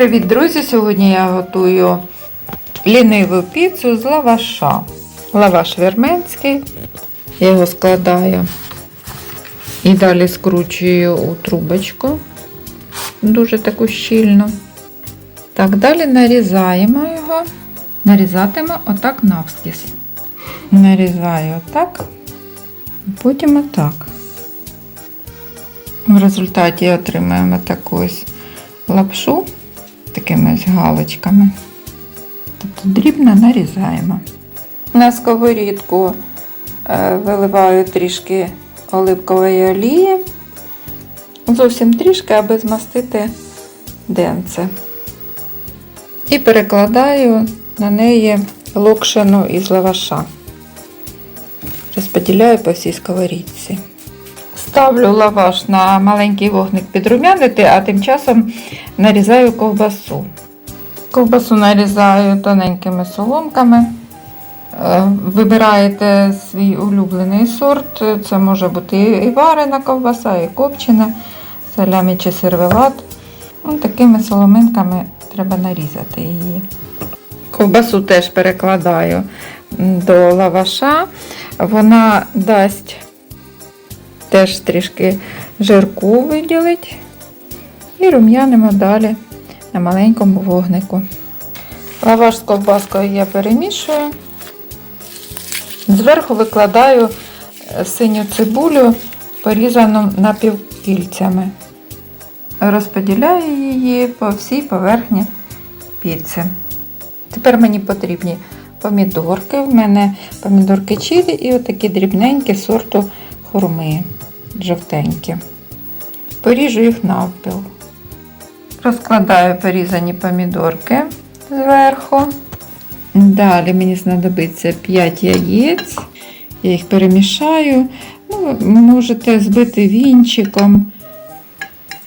Привіт, друзі! Сьогодні я готую ліниву піцу з лаваша. Лаваш вірменський. Я його складаю і далі скручую у трубочку, дуже таку щільну. Так, далі нарізаємо його, нарізатимемо отак навскіз. Нарізаю отак, потім отак. В результаті отримаємо таку ось лапшу такими ось галочками. Тобто дрібно нарізаємо. На сковорідку е, виливаю трішки оливкової олії. Зовсім трішки, аби змастити денце. І перекладаю на неї локшину із лаваша. Розподіляю по всій сковорідці. Ставлю лаваш на маленький вогник підрумянити, а тим часом нарізаю ковбасу. Ковбасу нарізаю тоненькими соломками. Е, Вибираєте свій улюблений сорт. Це може бути і варена ковбаса, і копчена, салямі чи сервелат. Ну, такими соломинками треба нарізати її. Ковбасу теж перекладаю до лаваша. Вона дасть теж трішки жирку виділить. І рум'янимо далі на маленькому вогнику. Лаваш з ковбаскою я перемішую. Зверху викладаю синю цибулю, порізану напівкільцями. Розподіляю її по всій поверхні піци. Тепер мені потрібні помідорки. В мене помідорки чилі і отакі дрібненькі сорту хурми жовтенькі. Поріжу їх навпіл. Розкладаю порізані помідорки зверху. Далі мені знадобиться 5 яєць. Я їх перемішаю. Ну, можете збити вінчиком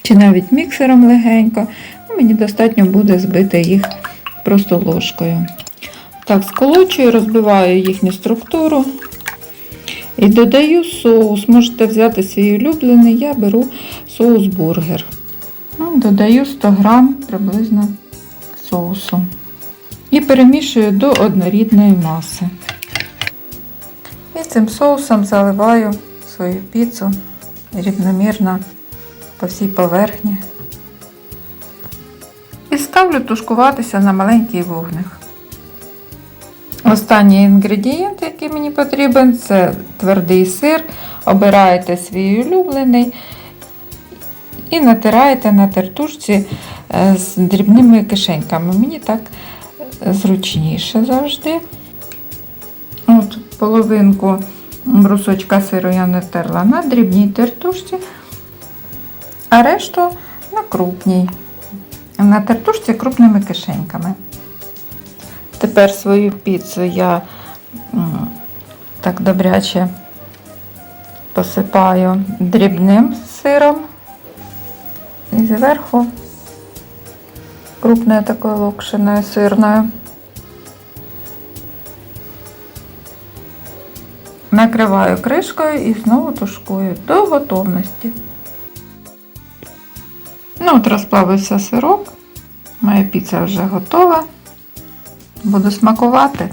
чи навіть міксером легенько. Ну, мені достатньо буде збити їх просто ложкою. Так, сколочую, розбиваю їхню структуру. І додаю соус. Можете взяти свій улюблений, я беру соус бургер. Ну, Додаю 100 грам приблизно соусу. І перемішую до однорідної маси. І цим соусом заливаю свою піцу рівномірно по всій поверхні. І ставлю тушкуватися на маленький вогник. Останній інгредієнт, який мені потрібен, це твердий сир. Обираєте свій улюблений і натираєте на тертушці е, з дрібними кишеньками. Мені так зручніше завжди. От Половинку брусочка сиру я натерла на дрібній тертушці, а решту на крупній. На тертушці крупними кишеньками. Тепер свою піцу я так добряче посипаю дрібним сиром і зверху крупною такою локшиною сирною. Накриваю кришкою і знову тушкую до готовності. Ну, от розплавився сирок, моя піца вже готова. Буду смакувати.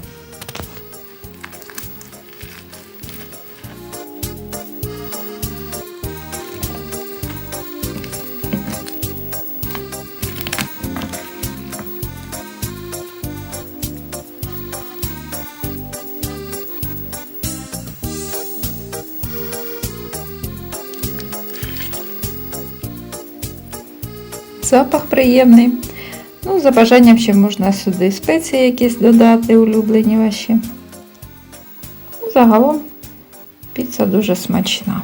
Запах приємний. Ну, за бажанням ще можна сюди спеції якісь додати, улюблені ваші. Ну, Загалом піца дуже смачна.